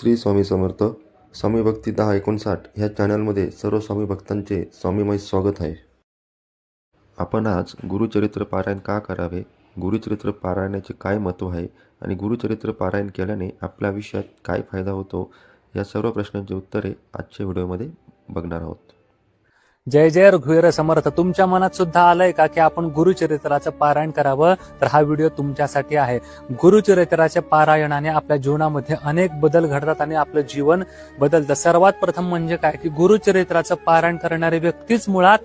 श्री स्वामी समर्थ स्वामी भक्ती दहा एकोणसाठ ह्या चॅनलमध्ये सर्व स्वामी भक्तांचे स्वामीमय स्वागत आहे. आपण आज गुरुचरित्र पारायण का करावे? गुरुचरित्र पारायणाचे काय महत्त्व आहे? आणि गुरुचरित्र पारायण केल्याने आपल्या आयुष्यात काय फायदा होतो? या सर्व प्रश्नांची उत्तरे आजच्या व्हिडिओमध्ये बघणार आहोत. जय जय रघुवीर समर्थ. तुमच्या मनात सुद्धा आलंय का की आपण गुरुचरित्राचं पारायण करावं? तर हा व्हिडिओ तुमच्यासाठी आहे. गुरुचरित्राच्या पारायणाने आपल्या जीवनामध्ये अनेक बदल घडतात आणि आपलं जीवन बदलतं. सर्वात प्रथम म्हणजे काय? की गुरुचरित्राचं पारायण करणारी व्यक्तीच मुळात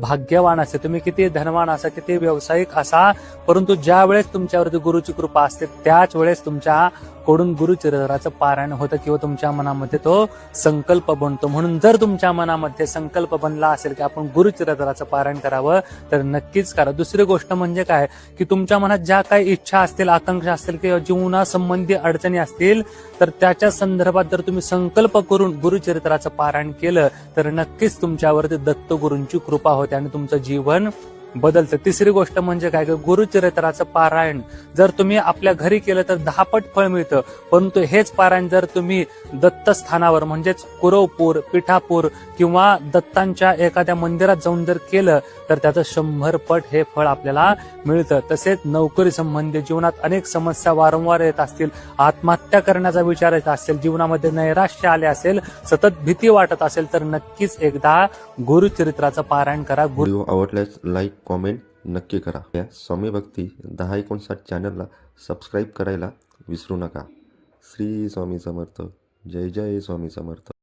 भाग्यवान असते तुम्ही किती धनवान असा किती व्यावसायिक असा. परंतु ज्या वेळेस तुमच्यावरती गुरुची कृपा असते त्याच वेळेस तुमच्या कडून गुरुचरित्राचं पारायण होतं किंवा तुमच्या मनामध्ये तो संकल्प बनतो. म्हणून जर तुमच्या मनामध्ये संकल्प बनला असेल की आपण गुरुचरित्राचं पारायण करावं तर नक्कीच करा. दुसरी गोष्ट म्हणजे काय? की तुमच्या मनात ज्या काही इच्छा असतील आकांक्षा असतील किंवा जीवनासंबंधी अडचणी असतील तर त्याच्या संदर्भात जर तुम्ही संकल्प करून गुरुचरित्राचं पारायण केलं तर नक्कीच तुमच्यावरती दत्तगुरूंची कृपा होते. आणि तुमचं जीवन बदलतं. तिसरी गोष्ट म्हणजे काय की गुरुचरित्राचं पारायण जर तुम्ही आपल्या घरी केलं तर दहापट फळ मिळतं. परंतु हेच पारायण जर तुम्ही दत्तस्थानावर म्हणजेच कुरवपूर पिठापूर किंवा दत्तांच्या एखाद्या मंदिरात जाऊन जर केलं तर त्याचं शंभर पट हे फळ आपल्याला मिळतं. तसेच नोकरी संबंधी जीवनात अनेक समस्या वारंवार येत असतील आत्महत्या करण्याचा विचार येत असेल जीवनामध्ये नैराश्य आले असेल सतत भीती वाटत असेल तर नक्कीच एकदा गुरुचरित्राचं पारायण करा. गुरु आवडल्यास लाईक कॉमेंट नक्की करा. या स्वामी भक्ती दहा एकोणसाठ चॅनलला सबस्क्राईब करायला विसरू नका. श्री स्वामी समर्थ. जय जय स्वामी समर्थ.